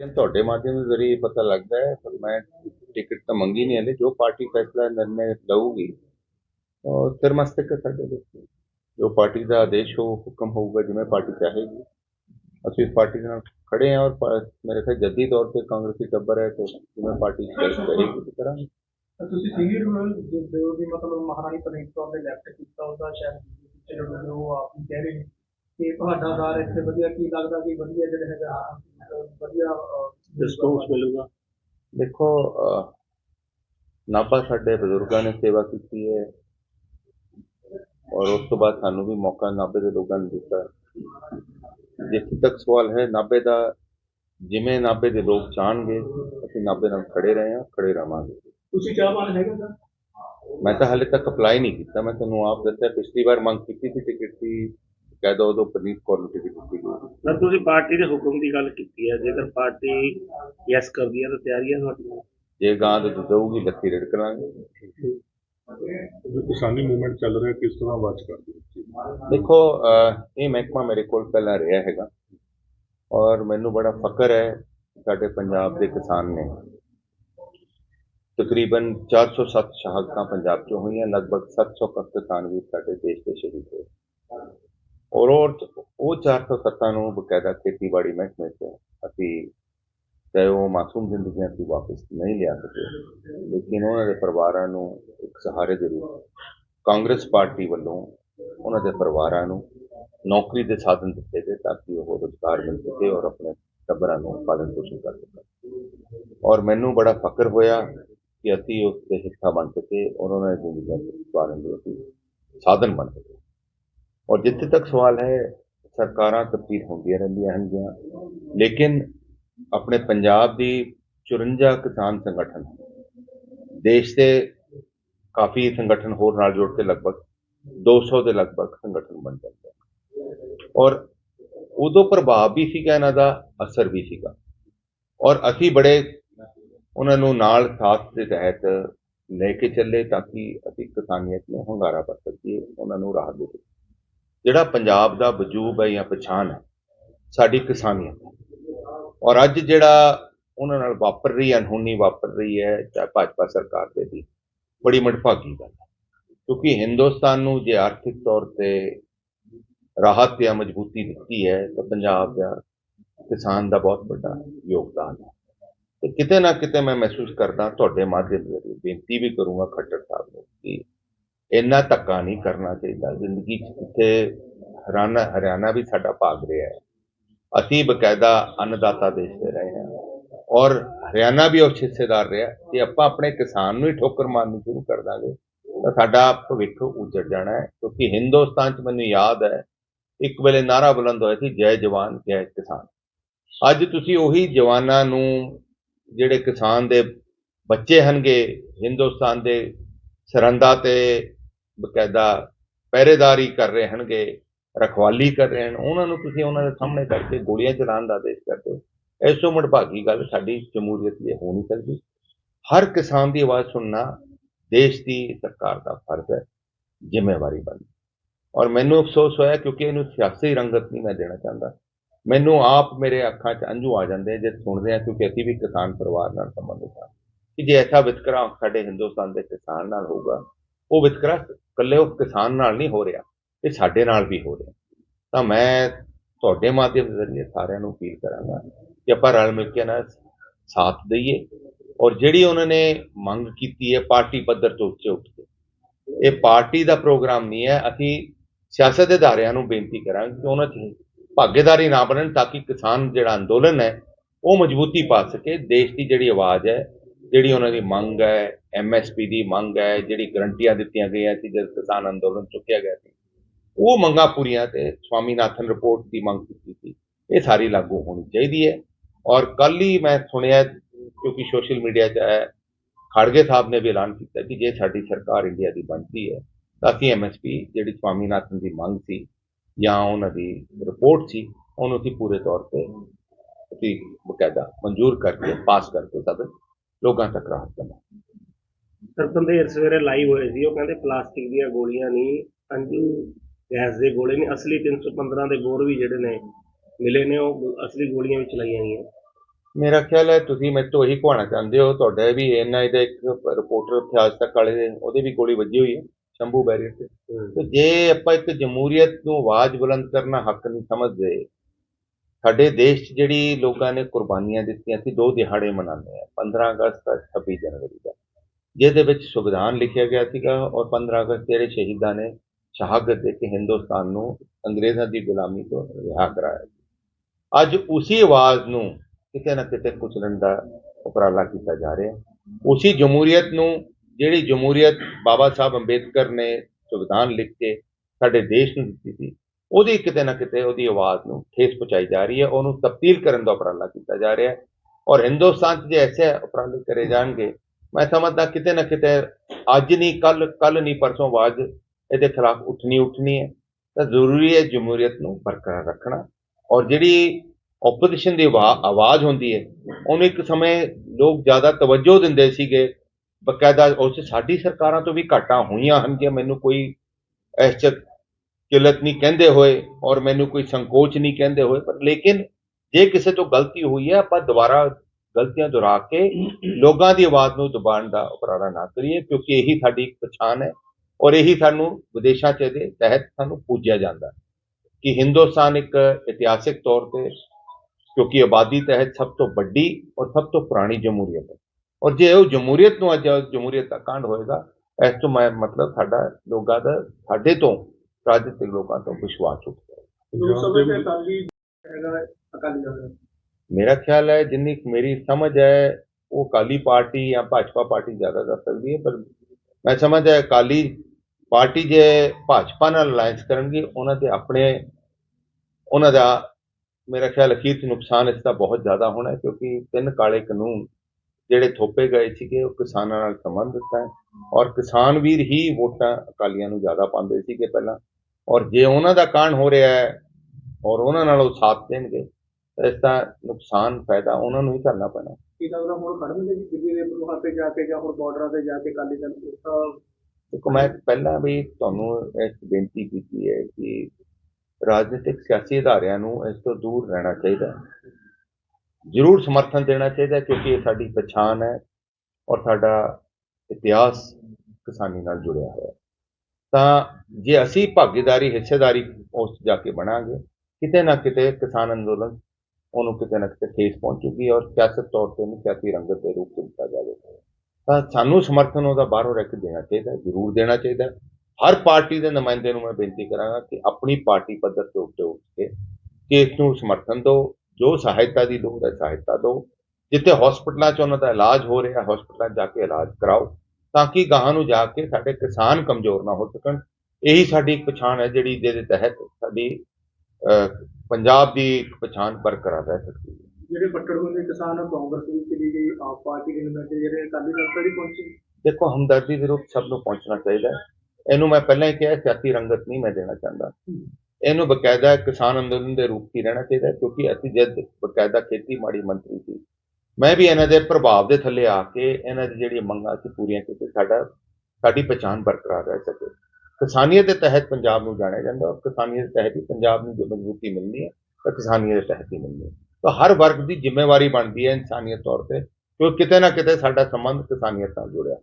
ਜਨ ਤੁਹਾਡੇ ਮਾਧਿਅਮ ਦੇ ਜ਼ਰੀਏ ਪਤਾ ਲੱਗਦਾ ਹੈ, ਪਰ ਮੈਂ ਟਿਕਟ ਤਾਂ ਮੰਗੀ ਨਹੀਂ ਹਲੇ। ਜੋ ਪਾਰਟੀ ਫੈਸਲਾ ਨਿਰਣੇ ਲਊਗੀ ਉਹ ਸਿਰਮਸਤਕ ਸਾਡੇ ਦੇਖੋ ਜੋ ਪਾਰਟੀ ਦਾ ਆਦੇਸ਼ ਹੋ, ਹੁਕਮ ਹੋਊਗਾ, ਜਿਵੇਂ ਪਾਰਟੀ ਚਾਹੇਗੀ। ਅਸੀਂ ਪਾਰਟੀ ਨਾਲ ਖੜੇ ਹਾਂ ਔਰ ਮੇਰੇ ਖਿਆਲ ਜੱਦੀ ਤੌਰ ਤੇ ਕਾਂਗਰਸੀ ਟੱਬਰ ਹੈ, ਤਾਂ ਜਿਵੇਂ ਪਾਰਟੀ ਕਰੇਗੀ। ਉਸੇ ਤਰ੍ਹਾਂ ਤੁਸੀਂ ਸੀਨੀਅਰ ਰੂਲ ਦੇ ਮਤਲਬ ਮਹਾਰਾਣੀ ਪ੍ਰਨੀਤ ਕੌਰ ਦੇ ਲੈਫਟ ਕੀਤਾ, ਉਹਦਾ ਸ਼ਾਇਦ ਉਹ ਆਪ ਹੀ ਕਹਿ ਰਹੇ ਕਿ ਤੁਹਾਡਾ ਦਾਰ ਇੱਥੇ ਵਧੀਆ ਕੀ ਲੱਗਦਾ ਕਿ ਵਧੀਆ ਜਿਹੜਾ ਹੈਗਾ ਵਧੀਆ ਰਿਸਪੌਂਸ ਮਿਲੂਗਾ। ਦੇਖੋ ਨਾਭਾ ਸਾਡੇ ਬਜ਼ੁਰਗਾਂ ਨੇ ਸੇਵਾ ਕੀਤੀ ਹੈ ਔਰ ਉਸ ਤੋਂ ਬਾਅਦ ਸਾਨੂੰ ਵੀ ਮੌਕਾ ਨਾਭੇ ਦੇ ਲੋਕਾਂ ਨੇ ਦਿੱਤਾ। ਜਿੱਥੇ ਤੱਕ ਸਵਾਲ ਹੈ ਨਾਭੇ ਦਾ ਜਿਵੇਂ ਨਾਭੇ ਦੇ ਲੋਕ ਚਾਹਣਗੇ ਅਸੀਂ ਨਾਭੇ ਨਾਲ ਖੜੇ ਰਹੇ ਹਾਂ ਖੜੇ ਰਵਾਂਗੇ ਤੁਸੀਂ ਚਾਹਵਾਨ ਹੈਗਾ ਸਰ ਮੈਂ ਤਾਂ ਹਾਲੇ ਤੱਕ ਅਪਲਾਈ ਨਹੀਂ ਕੀਤਾ। ਮੈਂ ਤੁਹਾਨੂੰ ਆਪ ਦੱਸਿਆ ਪਿਛਲੀ ਵਾਰ ਮੰਗ ਕੀਤੀ ਸੀ ਟਿਕਟ ਦੀ। ਕਹਿ ਉਦੋਂ ਪਰਨੀਤ ਕੌਰ ਨੂੰ ਟਿਕਟ ਦਿੱਤੀ ਗਈ ਸਰ ਤੁਸੀਂ ਪਾਰਟੀ ਦੇ ਹੁਕਮ ਦੀ ਗੱਲ ਕੀਤੀ ਹੈ ਜੇਕਰ ਪਾਰਟੀ ਯੈਸ ਕਰਦੀ ਹੈ ਤਾਂ ਤਿਆਰੀਆਂ ਤੁਹਾਡੀਆਂ। ਜੇ ਗਾਂ ਦੇ ਦਊਗੀ ਲੱਤੀ ਰਿੜਕ ਲਾਂਗੇ। ਜੋ ਕਿਸਾਨੀ ਮੂਵਮੈਂਟ ਚੱਲ ਰਿਹਾ ਕਿਸ ਤਰ੍ਹਾਂ ਵਾਚ ਕਰਦੇ ਹੋ? ਦੇਖੋ ਇਹ ਮਹਿਕਮਾ ਮੇਰੇ ਕੋਲ ਪਹਿਲਾਂ ਰਿਹਾ ਹੈਗਾ। ਔਰ ਮੈਨੂੰ ਬੜਾ ਫਖਰ ਹੈ ਸਾਡੇ ਪੰਜਾਬ ਦੇ ਕਿਸਾਨ ਨੇ। ਤਕਰੀਬਨ 407 ਸ਼ਹਾਦਤਾਂ ਪੰਜਾਬ 'ਚੋਂ ਹੋਈਆਂ ਲਗਭਗ 700 ਕ ਕਿਸਾਨ ਵੀ ਸਾਡੇ ਦੇਸ਼ ਦੇ ਸ਼ਹੀਦ ਹੋਏ। ਔਰ ਉਹ ਉਹ 407 ਨੂੰ ਬਕਾਇਦਾ ਖੇਤੀਬਾੜੀ ਮਹਿਕਮੇ 'ਚ ਅਸੀਂ ਚਾਹੇ ਉਹ ਮਾਸੂਮ ਜ਼ਿੰਦਗੀਆਂ ਸੀ ਵਾਪਸ ਨਹੀਂ ਲਿਆ ਸਕੇ। ਲੇਕਿਨ ਉਹਨਾਂ ਦੇ ਪਰਿਵਾਰਾਂ ਨੂੰ ਇੱਕ ਸਹਾਰੇ ਦੇ ਰੂਪ ਕਾਂਗਰਸ ਪਾਰਟੀ ਵੱਲੋਂ ਉਹਨਾਂ ਦੇ ਪਰਿਵਾਰਾਂ ਨੂੰ ਨੌਕਰੀ ਦੇ ਸਾਧਨ ਦਿੱਤੇ ਗਏ ਤਾਂ ਕਿ ਉਹ ਰੁਜ਼ਗਾਰ ਮਿਲ ਸਕੇ ਔਰ ਆਪਣੇ ਟੱਬਰਾਂ ਨੂੰ ਪਾਲਣ ਪੋਸ਼ਣ ਕਰ ਸਕਣ। ਔਰ ਮੈਨੂੰ ਬੜਾ ਫਖਰ ਹੋਇਆ ਕਿ ਅਸੀਂ ਉਸ ਦੇ ਹਿੱਸਾ ਬਣ ਸਕੇ ਔਰ ਉਹਨਾਂ ਦੀ ਜ਼ਿੰਦਗੀ ਸੁਧਾਰਨ ਦੇ ਅਸੀਂ ਸਾਧਨ ਬਣ ਸਕੇ। ਔਰ ਜਿੱਥੇ ਤੱਕ ਸਵਾਲ ਹੈ, ਸਰਕਾਰਾਂ ਤਬਦੀਲ ਹੁੰਦੀਆਂ ਰਹਿੰਦੀਆਂ ਹਨਗੀਆਂ ਲੇਕਿਨ ਆਪਣੇ ਪੰਜਾਬ ਦੀ 54 ਕਿਸਾਨ ਸੰਗਠਨ, ਦੇਸ਼ ਦੇ ਕਾਫੀ ਸੰਗਠਨ ਹੋਰ ਨਾਲ ਜੁੜ ਕੇ ਲਗਭਗ 200 ਦੇ ਲਗਭਗ ਸੰਗਠਨ ਬਣ ਜਾਂਦੇ ਔਰ ਉਦੋਂ ਪ੍ਰਭਾਵ ਵੀ ਸੀਗਾ ਇਹਨਾਂ ਦਾ, ਅਸਰ ਵੀ ਸੀਗਾ। ਔਰ ਅਸੀਂ ਬੜੇ ਉਹਨਾਂ ਨੂੰ ਨਾਲ ਸਾਥ ਦੇ ਤਹਿਤ ਲੈ ਕੇ ਚੱਲੇ ਤਾਂ ਕਿ ਅਸੀਂ ਕਿਸਾਨੀਅਤ ਨੂੰ ਹੁੰਗਾਰਾ ਕਰ ਸਕੀਏ, ਉਹਨਾਂ ਨੂੰ ਰਾਹਤ ਦੇ ਸਕੀਏ। ਜਿਹੜਾ ਪੰਜਾਬ ਦਾ ਵਜੂਬ ਹੈ ਜਾਂ ਪਛਾਣ ਹੈ, ਸਾਡੀ ਕਿਸਾਨੀਅਤ ਹੈ ਔਰ ਅੱਜ ਜਿਹੜਾ ਉਹਨਾਂ ਨਾਲ ਵਾਪਰ ਰਹੀ ਅਨਹੋਣੀ ਵਾਪਰ ਰਹੀ ਹੈ, ਚਾਹੇ ਭਾਜਪਾ ਸਰਕਾਰ ਦੇ ਦੀ ਬੜੀ ਮਨਭਾਗੀ ਗੱਲ ਹੈ। ਕਿਉਂਕਿ ਹਿੰਦੁਸਤਾਨ ਨੂੰ ਜੇ ਆਰਥਿਕ ਤੌਰ ਤੇ ਰਾਹਤ ਜਾਂ ਮਜ਼ਬੂਤੀ ਦਿੱਤੀ ਹੈ, ਤਾਂ ਪੰਜਾਬ ਦਾ ਕਿਸਾਨ ਦਾ ਬਹੁਤ ਵੱਡਾ ਯੋਗਦਾਨ ਹੈ। ਤੇ ਕਿਤੇ ਨਾ ਕਿਤੇ ਮੈਂ ਮਹਿਸੂਸ ਕਰਦਾ, ਤੁਹਾਡੇ ਮਾਧਿਅਮ ਜ਼ਰੀਏ ਬੇਨਤੀ ਵੀ ਕਰੂੰਗਾ ਖੱਟਰ ਸਾਹਿਬ ਨੂੰ, ਕਿ ਇੰਨਾ ਧੱਕਾ ਨਹੀਂ ਕਰਨਾ ਚਾਹੀਦਾ। ਜ਼ਿੰਦਗੀ 'ਚ ਕਿਤੇ ਹਰਿਆਣਾ ਹਰਿਆਣਾ ਵੀ ਸਾਡਾ ਭਾਗ ਰਿਹਾ ਹੈ। ਅਸੀਂ ਬਕਾਇਦਾ ਅੰਨਦਾਤਾ ਦੇਸ਼ ਦੇ ਰਹੇ ਹਾਂ। ਔਰ ਹਰਿਆਣਾ ਵੀ ਉਸ ਹਿੱਸੇਦਾਰ ਰਿਹਾ ਜੇ ਆਪਾਂ ਆਪਣੇ ਕਿਸਾਨ ਨੂੰ ਹੀ ਠੋਕਰ ਮਾਰਨੀ ਸ਼ੁਰੂ ਕਰ ਦਾਂਗੇ, ਤਾਂ ਸਾਡਾ ਭਵਿੱਖ ਉਜੜ ਜਾਣਾ ਹੈ। ਕਿਉਂਕਿ ਹਿੰਦੁਸਤਾਨ 'ਚ ਮੈਨੂੰ ਯਾਦ ਹੈ, ਇੱਕ ਵੇਲੇ ਨਾਰਾ ਬੁਲੰਦ ਹੋਇਆ ਸੀ, ਜੈ ਜਵਾਨ, ਜੈ ਕਿਸਾਨ। ਅੱਜ ਤੁਸੀਂ ਉਹੀ ਜਵਾਨਾਂ ਨੂੰ, ਜਿਹੜੇ ਕਿਸਾਨ ਦੇ ਬੱਚੇ ਹਨਗੇ, ਹਿੰਦੁਸਤਾਨ ਦੇ ਸਰਹੰਦਾਂ ਤੇ ਬਕਾਇਦਾ ਪਹਿਰੇਦਾਰੀ ਕਰ ਰਹੇ ਹਨਗੇ ਰਖਵਾਲੀ ਕਰ ਰਹੇ ਹਨ। ਉਹਨਾਂ ਨੂੰ ਤੁਸੀਂ ਉਹਨਾਂ ਦੇ ਸਾਹਮਣੇ ਕਰਕੇ ਗੋਲੀਆਂ ਚਲਾਉਣ ਦਾ ਆਦੇਸ਼ ਕਰਦੇ ਹੋ ਇਸ ਤੋਂ ਮੜਭਾਗੀ ਗੱਲ ਸਾਡੀ ਜਮਹੂਰੀਅਤ ਲਈ ਹੋ ਨਹੀਂ ਸਕਦੀ। ਹਰ ਕਿਸਾਨ ਦੀ ਆਵਾਜ਼ ਸੁਣਨਾ ਦੇਸ਼ ਦੀ ਸਰਕਾਰ ਦਾ ਫਰਜ਼ ਹੈ, ਜ਼ਿੰਮੇਵਾਰੀ ਬਣਦੀ। ਔਰ ਮੈਨੂੰ ਅਫਸੋਸ ਹੋਇਆ ਕਿਉਂਕਿ ਇਹਨੂੰ ਸਿਆਸੀ ਰੰਗਤ ਨਹੀਂ ਮੈਂ ਦੇਣਾ ਚਾਹੁੰਦਾ। ਮੈਨੂੰ ਆਪ ਮੇਰੇ ਅੱਖਾਂ 'ਚ ਅੰਝੂ ਆ ਜਾਂਦੇ ਜੇ ਸੁਣਦੇ ਆ ਕਿਉਂਕਿ ਅਸੀਂ ਵੀ ਕਿਸਾਨ ਪਰਿਵਾਰ ਨਾਲ ਸੰਬੰਧਿਤ ਹਾਂ। ਕਿ ਜੇ ਐਸਾ ਵਿਤਕਰਾ ਸਾਡੇ ਹਿੰਦੁਸਤਾਨ ਦੇ ਕਿਸਾਨ ਨਾਲ ਹੋਊਗਾ, ਉਹ ਵਿਤਕਰਾ ਇਕੱਲੇ ਉਹ ਕਿਸਾਨ ਨਾਲ ਨਹੀਂ ਹੋ ਰਿਹਾ, ਇਹ ਸਾਡੇ ਨਾਲ ਵੀ ਹੋ ਰਿਹਾ। ਤਾਂ ਮੈਂ ਤੁਹਾਡੇ ਮਾਧਿਅਮ ਦੇ ਜ਼ਰੀਏ ਸਾਰਿਆਂ ਨੂੰ ਅਪੀਲ ਕਰਾਂਗਾ ਕਿ ਆਪਾਂ ਰਲ ਮਿਲ ਕੇ ਨਾਲ ਸਾਥ ਦਈਏ ਔਰ ਜਿਹੜੀ ਉਹਨਾਂ ਨੇ ਮੰਗ ਕੀਤੀ ਹੈ ਪਾਰਟੀ ਪੱਧਰ ਤੋਂ ਉੱਚੇ ਉੱਠ ਕੇ, ਇਹ ਪਾਰਟੀ ਦਾ ਪ੍ਰੋਗਰਾਮ ਨਹੀਂ ਹੈ। ਅਸੀਂ ਸਿਆਸਤ ਦੇ ਅਦਾਰਿਆਂ ਨੂੰ ਬੇਨਤੀ ਕਰਾਂਗੇ ਕਿ ਉਹਨਾਂ 'ਚ ਭਾਗੀਦਾਰੀ ਨਾ ਬਣਨ ਤਾਂ ਕਿ ਕਿਸਾਨ ਜਿਹੜਾ ਅੰਦੋਲਨ ਹੈ ਉਹ ਮਜ਼ਬੂਤੀ ਪਾ ਸਕੇ, ਦੇਸ਼ ਦੀ ਜਿਹੜੀ ਆਵਾਜ਼ ਹੈ ਜਿਹੜੀ ਉਹਨਾਂ ਦੀ ਮੰਗ ਹੈ ਐਮਐਸਪੀ ਦੀ ਮੰਗ ਹੈ, ਜਿਹੜੀ ਗਰੰਟੀਆਂ ਦਿੱਤੀਆਂ ਗਈਆਂ ਸੀ ਜਦ ਕਿਸਾਨ ਅੰਦੋਲਨ ਚੁੱਕਿਆ ਗਿਆ ਸੀ, ਉਹ ਮੰਗਾਂ ਪੂਰੀਆਂ ਤੇ ਸਵਾਮੀਨਾਥਨ ਰਿਪੋਰਟ ਦੀ ਮੰਗ ਕੀਤੀ ਸੀ। ਇਹ ਸਾਰੀ ਲਾਗੂ ਹੋਣੀ ਚਾਹੀਦੀ ਹੈ। ਔਰ ਕੱਲ ਹੀ ਮੈਂ ਸੁਣਿਆ, ਕਿਉਂਕਿ ਸੋਸ਼ਲ ਮੀਡੀਆ 'ਚ ਹੈ, ਖੜਗੇ ਸਾਹਿਬ ਨੇ ਵੀ ਐਲਾਨ ਕੀਤਾ ਕਿ ਜੇ ਸਾਡੀ ਸਰਕਾਰ ਇੰਡੀਆ ਦੀ ਬਣਦੀ ਹੈ, ਤਾਂ ਅਸੀਂ ਐਮਐਸਪੀ ਜਿਹੜੀ ਸਵਾਮੀਨਾਥਨ ਦੀ ਮੰਗ ਸੀ ਜਾਂ ਉਹਨਾਂ ਦੀ ਰਿਪੋਰਟ ਸੀ, ਉਹਨੂੰ ਅਸੀਂ ਪੂਰੇ ਤੌਰ ਤੇ ਅਸੀਂ ਬਕਾਇਦਾ ਮਨਜ਼ੂਰ ਕਰਕੇ ਪਾਸ ਕਰਕੇ ਸਭ ਲੋਕਾਂ ਤੱਕ ਰਾਹਤ ਦੇਣਾ ਸਰ ਬੰਦੇ ਸਵੇਰੇ ਲਾਈਵ ਹੋਏ ਸੀ ਉਹ ਕਹਿੰਦੇ ਪਲਾਸਟਿਕ ਦੀਆਂ ਗੋਲੀਆਂ ਨਹੀਂ ਅੰਜੂ ਗੈਸ ਦੇ ਗੋਲੇ ਨੇ ਅਸਲੀ 315 ਦੇ ਬੋਰ ਵੀ ਜਿਹੜੇ ਨੇ ਮਿਲੇ ਨੇ ਉਹ ਅਸਲੀ ਗੋਲੀਆਂ ਵਿੱਚ ਚਲਾਈਆਂ ਗਈਆਂ। ਮੇਰਾ ਖਿਆਲ ਹੈ ਤੁਸੀਂ ਮੇਰੇ ਤੋਂ ਇਹੀ ਕਹਾਉਣਾ ਚਾਹੁੰਦੇ ਹੋ ਤੁਹਾਡਾ ਵੀ ਐਨਆਈ ਦਾ ਇੱਕ ਰਿਪੋਰਟਰ ਉੱਥੇ ਅੱਜ ਤੱਕ ਵਾਲੇ ਦੇ ਉਹਦੇ ਵੀ ਗੋਲੀ ਵੱਜੀ ਹੋਈ ਹੈ ਸ਼ੰਭੂ ਬੈਰੀਅਰ ਤੇ। ਤੇ ਜੇ ਆਪਾਂ ਇੱਕ ਜਮਹੂਰੀਅਤ ਨੂੰ ਆਵਾਜ਼ ਬੁਲੰਦ ਕਰਨਾ ਹੱਕ ਨਹੀਂ ਸਮਝਦੇ ਸਾਡੇ ਦੇਸ਼ 'ਚ ਜਿਹੜੀ ਲੋਕਾਂ ਨੇ ਕੁਰਬਾਨੀਆਂ ਦਿੱਤੀਆਂ ਸੀ ਦੋ ਦਿਹਾੜੇ ਮਨਾਉਂਦੇ ਆ 15 ਅਗਸਤ ਤੇ 26 ਜਨਵਰੀ ਦਾ ਜਿਹਦੇ ਵਿੱਚ ਸੰਵਿਧਾਨ ਲਿਖਿਆ ਗਿਆ ਸੀਗਾ ਔਰ 15 ਅਗਸਤ ਜਿਹੜੇ ਸ਼ਹੀਦਾਂ ਨੇ, ਸ਼ਹਾਦਤ ਦੇ ਕੇ ਹਿੰਦੁਸਤਾਨ ਨੂੰ ਅੰਗਰੇਜ਼ਾਂ ਦੀ ਗੁਲਾਮੀ ਤੋਂ ਰਿਹਾ ਕਰਾਇਆ ਸੀ। ਅੱਜ ਉਸੇ ਆਵਾਜ਼ ਨੂੰ ਕਿਤੇ ਨਾ ਕਿਤੇ ਕੁਚਲਣ ਦਾ ਉਪਰਾਲਾ ਕੀਤਾ ਜਾ ਰਿਹਾ ਹੈ ਉਸੇ ਜਮਹੂਰੀਅਤ ਨੂੰ, ਜਿਹੜੀ ਜਮਹੂਰੀਅਤ ਬਾਬਾ ਸਾਹਿਬ ਅੰਬੇਦਕਰ ਨੇ ਸੰਵਿਧਾਨ ਲਿਖ ਕੇ ਸਾਡੇ ਦੇਸ਼ ਨੂੰ ਦਿੱਤੀ ਸੀ ਉਹਦੀ ਕਿਤੇ ਨਾ ਕਿਤੇ ਉਹਦੀ ਆਵਾਜ਼ ਨੂੰ ਠੇਸ ਪਹੁੰਚਾਈ ਜਾ ਰਹੀ ਹੈ, ਉਹਨੂੰ ਤਬਦੀਲ ਕਰਨ ਦਾ ਉਪਰਾਲਾ ਕੀਤਾ ਜਾ ਰਿਹਾ ਹੈ। ਔਰ ਹਿੰਦੁਸਤਾਨ 'ਚ ਜੇ ਐਸੇ ਉਪਰਾਲੇ ਕਰੇ ਜਾਣਗੇ, ਮੈਂ ਸਮਝਦਾ ਕਿਤੇ ਨਾ ਕਿਤੇ ਅੱਜ ਨਹੀਂ ਕੱਲ ਕੱਲ ਨਹੀਂ, ਪਰਸੋਂ ਆਵਾਜ਼ ਇਹਦੇ ਖਿਲਾਫ ਉੱਠਣੀ ਉੱਠਣੀ ਹੈ। ਤਾਂ ਜ਼ਰੂਰੀ ਹੈ ਜਮਹੂਰੀਅਤ ਨੂੰ ਬਰਕਰਾਰ ਰੱਖਣਾ। ਔਰ ਜਿਹੜੀ ਆਪੋਜੀਸ਼ਨ ਦੀ ਆਵਾ- ਆਵਾਜ਼ ਹੁੰਦੀ ਹੈ, ਉਹਨੂੰ ਇੱਕ ਸਮੇਂ ਲੋਕ ਜ਼ਿਆਦਾ ਤਵੱਜੋ ਦਿੰਦੇ ਸੀਗੇ, ਬਕਾਇਦਾ ਉਸ ਸਾਡੀ ਸਰਕਾਰਾਂ ਤੋਂ ਵੀ ਘਾਟਾਂ ਹੋਈਆਂ ਹਨ ਕਿ ਮੈਨੂੰ ਕੋਈ ਇਸ 'ਚ ਕਿਲਤ ਨਹੀਂ ਕਹਿੰਦੇ ਹੋਏ ਔਰ ਮੈਨੂੰ ਕੋਈ ਸੰਕੋਚ ਨਹੀਂ ਕਹਿੰਦੇ ਹੋਏ। ਪਰ ਲੇਕਿਨ ਜੇ ਕਿਸੇ ਤੋਂ ਗਲਤੀ ਹੋਈ ਹੈ, ਆਪਾਂ ਦੁਬਾਰਾ ਗਲਤੀਆਂ ਦੁਹਰਾ ਕੇ ਲੋਕਾਂ ਦੀ ਆਵਾਜ਼ ਨੂੰ ਦਬਾਉਣ ਦਾ ਉਪਰਾਲਾ ਨਾ ਕਰੀਏ, ਕਿਉਂਕਿ ਇਹੀ ਸਾਡੀ ਪਛਾਣ ਹੈ ਔਰ ਇਹੀ ਸਾਨੂੰ ਵਿਦੇਸ਼ਾਂ 'ਚ ਦੇ ਤਹਿਤ ਸਾਨੂੰ ਪੂਜਿਆ ਜਾਂਦਾ। ਕਿ ਹਿੰਦੁਸਤਾਨ ਇੱਕ ਇਤਿਹਾਸਿਕ ਤੌਰ ਤੇ ਕਿਉਂਕਿ ਆਬਾਦੀ ਤਹਿਤ ਸਭ ਤੋਂ ਵੱਡੀ ਔਰ ਸਭ ਤੋਂ ਪੁਰਾਣੀ ਜਮਹੂਰੀਅਤ ਹੈ। ਔਰ ਜੇ ਉਹ ਜਮਹੂਰੀਅਤ ਨੂੰ ਅੱਜ ਜਮਹੂਰੀਅਤ ਦਾ ਕਾਂਡ ਹੋਏਗਾ, ਇਸ ਤੋਂ ਮੈਂ ਮਤਲਬ ਸਾਡਾ ਲੋਕਾਂ ਦਾ ਸਾਡੇ ਤੋਂ ਰਾਜਨੀਤਿਕ ਲੋਕਾਂ ਤੋਂ ਵਿਸ਼ਵਾਸ ਉੱਠ ਗਿਆ ਪੰਜਾਬ ਦੇ ਵਿੱਚ ਅਕਾਲੀ ਹੈਗਾ ਅਕਾਲੀ ਦਲ ਮੇਰਾ ਖਿਆਲ ਹੈ ਜਿੰਨੀ ਮੇਰੀ ਸਮਝ ਹੈ ਉਹ ਅਕਾਲੀ ਪਾਰਟੀ ਜਾਂ ਭਾਜਪਾ ਪਾਰਟੀ ਜ਼ਿਆਦਾ ਕਰ ਸਕਦੀ ਹੈ ਪਰ ਮੈਂ ਸਮਝਦਾ ਹੈ ਅਕਾਲੀ ਪਾਰਟੀ ਜੇ ਭਾਜਪਾ ਨਾਲ ਅਲਾਈਅੰਸ ਕਰਨਗੇ ਉਹਨਾਂ ਦੇ ਆਪਣੇ ਉਹਨਾਂ ਦਾ ਮੇਰਾ ਖਿਆਲ ਅਖੀਰ 'ਚ ਨੁਕਸਾਨ ਇਸ ਦਾ ਬਹੁਤ ਜ਼ਿਆਦਾ ਹੋਣਾ ਹੈ ਕਿਉਂਕਿ ਤਿੰਨ ਕਾਲੇ ਕਾਨੂੰਨ ਜਿਹੜੇ ਥੋਪੇ ਗਏ ਸੀਗੇ ਉਹ ਕਿਸਾਨਾਂ ਨਾਲ ਸੰਬੰਧਿਤ ਹੈ ਔਰ ਕਿਸਾਨ ਵੀਰ ਹੀ ਵੋਟਾਂ ਅਕਾਲੀਆਂ ਨੂੰ ਜ਼ਿਆਦਾ ਪਾਉਂਦੇ ਸੀਗੇ ਪਹਿਲਾਂ। ਔਰ ਜੇ ਉਹਨਾਂ ਦਾ ਕਾਂਡ ਹੋ ਰਿਹਾ ਹੈ ਔਰ ਉਹਨਾਂ ਨਾਲ ਉਹ ਸਾਥ ਦੇਣਗੇ ਤਾਂ ਇਸ ਦਾ ਨੁਕਸਾਨ ਫਾਇਦਾ ਉਹਨਾਂ ਨੂੰ ਹੀ ਕਰਨਾ ਪੈਣਾ। ਕੀ ਲੱਗਦਾ ਹੁਣ ਖੜਨਗੇ ਜੀ ਦਿੱਲੀ ਦੇ ਪ੍ਰਭਾਵ ਤੇ ਜਾ ਕੇ ਜਾਂ ਹੁਣ ਬਾਰਡਰਾਂ ਤੇ ਜਾ ਕੇ ਅਕਾਲੀ ਦਲ ਤਾਂ ਦੇਖੋ ਮੈਂ ਪਹਿਲਾਂ ਵੀ ਤੁਹਾਨੂੰ ਇੱਕ ਬੇਨਤੀ ਕੀਤੀ ਹੈ ਕਿ ਰਾਜਨੀਤਿਕ ਸਿਆਸੀ ਅਦਾਰਿਆਂ ਨੂੰ ਇਸ ਤੋਂ ਦੂਰ ਰਹਿਣਾ ਚਾਹੀਦਾ ਹੈ। ਜ਼ਰੂਰ ਸਮਰਥਨ ਦੇਣਾ ਚਾਹੀਦਾ ਕਿਉਂਕਿ ਇਹ ਸਾਡੀ ਪਛਾਣ ਹੈ ਔਰ ਸਾਡਾ ਇਤਿਹਾਸ ਕਿਸਾਨੀ ਨਾਲ ਜੁੜਿਆ ਹੋਇਆ ਹੈ। ਤਾਂ ਜੇ ਅਸੀਂ ਭਾਗੀਦਾਰੀ, ਹਿੱਸੇਦਾਰੀ ਉਸ ਜਾ ਕੇ ਬਣਾਂਗੇ, ਕਿਤੇ ਨਾ ਕਿਤੇ ਕਿਸਾਨ ਅੰਦੋਲਨ ਉਹਨੂੰ ਕਿਤੇ ਨਾ ਕਿਤੇ ਠੇਸ ਪਹੁੰਚੂਗੀ ਔਰ ਸਿਆਸਤ ਤੌਰ ਤੇ ਉਹਨੂੰ ਸਿਆਸੀ ਰੰਗਤ ਦੇ ਰੂਪ ਦਿੱਤਾ ਜਾਵੇਗਾ ਤਾਂ ਸਾਨੂੰ ਸਮਰਥਨ ਉਹਦਾ ਬਾਹਰੋਂ ਰਹਿ ਕੇ ਦੇਣਾ ਚਾਹੀਦਾ ਜ਼ਰੂਰ ਦੇਣਾ ਚਾਹੀਦਾ ਹਰ ਪਾਰਟੀ ਦੇ ਨੁਮਾਇੰਦੇ ਨੂੰ ਮੈਂ ਬੇਨਤੀ ਕਰਾਂਗਾ ਕਿ ਆਪਣੀ ਪਾਰਟੀ ਪੱਧਰ ਤੇ ਉੱਤੇ ਉੱਠ ਕੇ ਕਿ ਇਸ ਨੂੰ ਸਮਰਥਨ ਦਿਓ, ਜੋ ਸਹਾਇਤਾ ਦੀ ਲੋੜ ਹੈ ਸਹਾਇਤਾ ਦਿਓ। ਜਿੱਥੇ ਹਸਪਤਾਲਾਂ 'ਚ ਉਹਨਾਂ ਦਾ ਇਲਾਜ ਹੋ ਰਿਹਾ ਹਸਪਤਾਲਾਂ 'ਚ ਜਾ ਕੇ ਇਲਾਜ ਕਰਾਓ। ਤਾਂ ਕਿ ਗਾਹਾਂ ਨੂੰ ਜਾ ਕੇ ਸਾਡੇ ਕਿਸਾਨ ਕਮਜ਼ੋਰ ਨਾ ਹੋ ਸਕਣ। ਇਹੀ ਸਾਡੀ ਇੱਕ ਪਛਾਣ ਹੈ ਜਿਹੜੀ ਜਿਹਦੇ ਤਹਿਤ ਸਾਡੀ ਪੰਜਾਬ ਦੀ ਇੱਕ ਪਛਾਣ ਬਰਕਰਾਰ ਰਹਿ ਸਕਦੀ ਹੈ। ਜਿਹੜੇ ਪੱਟੜ ਹੁੰਦੇ ਕਿਸਾਨ ਆ, ਕਾਂਗਰਸ ਵੀ ਚਲੀ ਗਈ ਆਪ ਪਾਰਟੀ ਦੇ ਨੁਮਾਇੰਦੇ ਜਿਹੜੇ ਅਕਾਲੀ ਦਲ ਤੋਂ ਵੀ ਪਹੁੰਚੇ। ਦੇਖੋ ਹਮਦਰਦੀ ਦੇ ਰੂਪ ਸਭ ਨੂੰ ਪਹੁੰਚਣਾ ਚਾਹੀਦਾ ਹੈ। ਇਹਨੂੰ ਮੈਂ ਪਹਿਲਾਂ ਹੀ ਕਿਹਾ ਸਿਆਸੀ ਰੰਗਤ ਨਹੀਂ ਮੈਂ ਦੇਣਾ ਚਾਹੁੰਦਾ। ਇਹਨੂੰ ਬਕਾਇਦਾ ਕਿਸਾਨ ਅੰਦੋਲਨ ਦੇ ਰੂਪ 'ਚ ਹੀ ਰਹਿਣਾ ਚਾਹੀਦਾ ਕਿਉਂਕਿ ਅਸੀਂ ਜਦ ਬਕਾਇਦਾ ਖੇਤੀਬਾੜੀ ਮੰਤਰੀ ਸੀ। ਮੈਂ ਵੀ ਇਹਨਾਂ ਦੇ ਪ੍ਰਭਾਵ ਦੇ ਥੱਲੇ ਆ ਕੇ ਇਹਨਾਂ ਦੀ ਜਿਹੜੀ ਮੰਗਾਂ ਸੀ ਪੂਰੀਆਂ ਕੀਤੀ ਸਾਡਾ, ਸਾਡੀ ਪਛਾਣ ਬਰਕਰਾਰ ਰਹਿ ਸਕੇ। ਕਿਸਾਨੀਅਤ ਦੇ ਤਹਿਤ ਪੰਜਾਬ ਨੂੰ ਜਾਣਿਆ ਜਾਂਦਾ, ਔਰ ਕਿਸਾਨੀਅਤ ਦੇ ਤਹਿਤ ਹੀ ਪੰਜਾਬ ਨੂੰ ਜੋ ਮਜ਼ਬੂਤੀ ਮਿਲਣੀ ਹੈ, ਤਾਂ ਕਿਸਾਨੀਅਤ ਦੇ ਤਹਿਤ ਹੀ ਮਿਲਣੀ ਹੈ। ਤਾਂ ਹਰ ਵਰਗ ਦੀ ਜ਼ਿੰਮੇਵਾਰੀ ਬਣਦੀ ਹੈ ਇਨਸਾਨੀਅਤ ਤੌਰ ਤੇ ਕਿਉਂਕਿ ਕਿਤੇ ਨਾ ਕਿਤੇ ਸਾਡਾ ਸੰਬੰਧ ਕਿਸਾਨੀਅਤ ਨਾਲ ਜੁੜਿਆ ਹੈ।